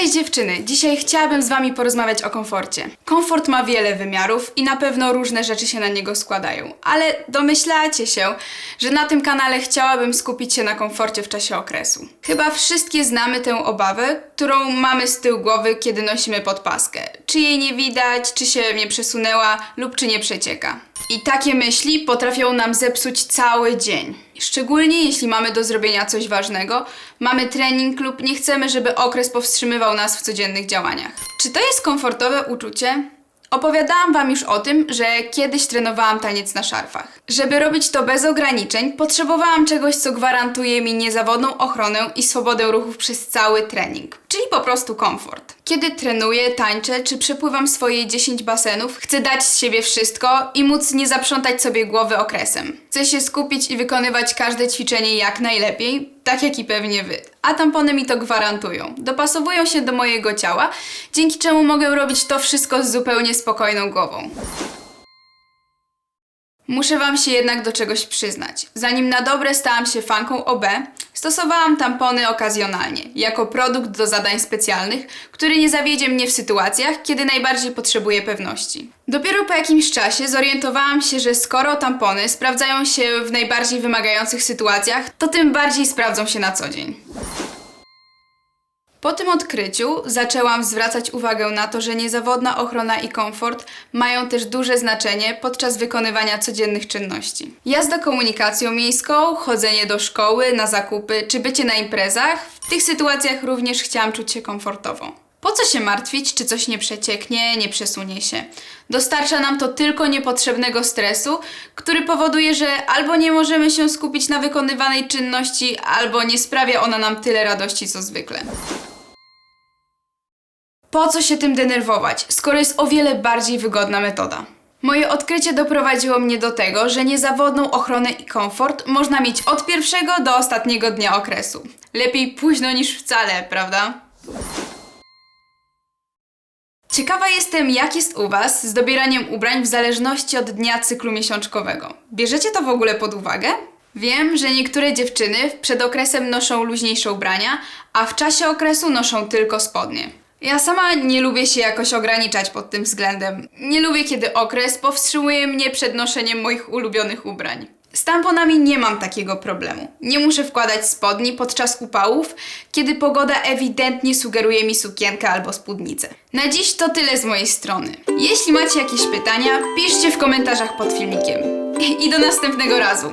Cześć dziewczyny! Dzisiaj chciałabym z Wami porozmawiać o komforcie. Komfort ma wiele wymiarów i na pewno różne rzeczy się na niego składają, ale domyślacie się, że na tym kanale chciałabym skupić się na komforcie w czasie okresu. Chyba wszystkie znamy tę obawę, którą mamy z tyłu głowy, kiedy nosimy podpaskę. Czy jej nie widać, czy się nie przesunęła lub czy nie przecieka. I takie myśli potrafią nam zepsuć cały dzień. Szczególnie jeśli mamy do zrobienia coś ważnego, mamy trening lub nie chcemy, żeby okres powstrzymywał nas w codziennych działaniach. Czy to jest komfortowe uczucie? Opowiadałam Wam już o tym, że kiedyś trenowałam taniec na szarfach. Żeby robić to bez ograniczeń, potrzebowałam czegoś, co gwarantuje mi niezawodną ochronę i swobodę ruchów przez cały trening, czyli po prostu komfort. Kiedy trenuję, tańczę czy przepływam swoje 10 basenów, chcę dać z siebie wszystko i móc nie zaprzątać sobie głowy okresem. Chcę się skupić i wykonywać każde ćwiczenie jak najlepiej, tak jak i pewnie wy. A tampony mi to gwarantują. Dopasowują się do mojego ciała, dzięki czemu mogę robić to wszystko z zupełnie spokojną głową. Muszę Wam się jednak do czegoś przyznać. Zanim na dobre stałam się fanką OB, stosowałam tampony okazjonalnie, jako produkt do zadań specjalnych, który nie zawiedzie mnie w sytuacjach, kiedy najbardziej potrzebuję pewności. Dopiero po jakimś czasie zorientowałam się, że skoro tampony sprawdzają się w najbardziej wymagających sytuacjach, to tym bardziej sprawdzą się na co dzień. Po tym odkryciu zaczęłam zwracać uwagę na to, że niezawodna ochrona i komfort mają też duże znaczenie podczas wykonywania codziennych czynności. Jazda komunikacją miejską, chodzenie do szkoły, na zakupy czy bycie na imprezach, w tych sytuacjach również chciałam czuć się komfortowo. Po co się martwić, czy coś nie przecieknie, nie przesunie się? Dostarcza nam to tylko niepotrzebnego stresu, który powoduje, że albo nie możemy się skupić na wykonywanej czynności, albo nie sprawia ona nam tyle radości co zwykle. Po co się tym denerwować, skoro jest o wiele bardziej wygodna metoda? Moje odkrycie doprowadziło mnie do tego, że niezawodną ochronę i komfort można mieć od pierwszego do ostatniego dnia okresu. Lepiej późno niż wcale, prawda? Ciekawa jestem, jak jest u Was z dobieraniem ubrań w zależności od dnia cyklu miesiączkowego. Bierzecie to w ogóle pod uwagę? Wiem, że niektóre dziewczyny przed okresem noszą luźniejsze ubrania, a w czasie okresu noszą tylko spodnie. Ja sama nie lubię się jakoś ograniczać pod tym względem. Nie lubię, kiedy okres powstrzymuje mnie przed noszeniem moich ulubionych ubrań. Z tamponami nie mam takiego problemu. Nie muszę wkładać spodni podczas upałów, kiedy pogoda ewidentnie sugeruje mi sukienkę albo spódnicę. Na dziś to tyle z mojej strony. Jeśli macie jakieś pytania, piszcie w komentarzach pod filmikiem. I do następnego razu.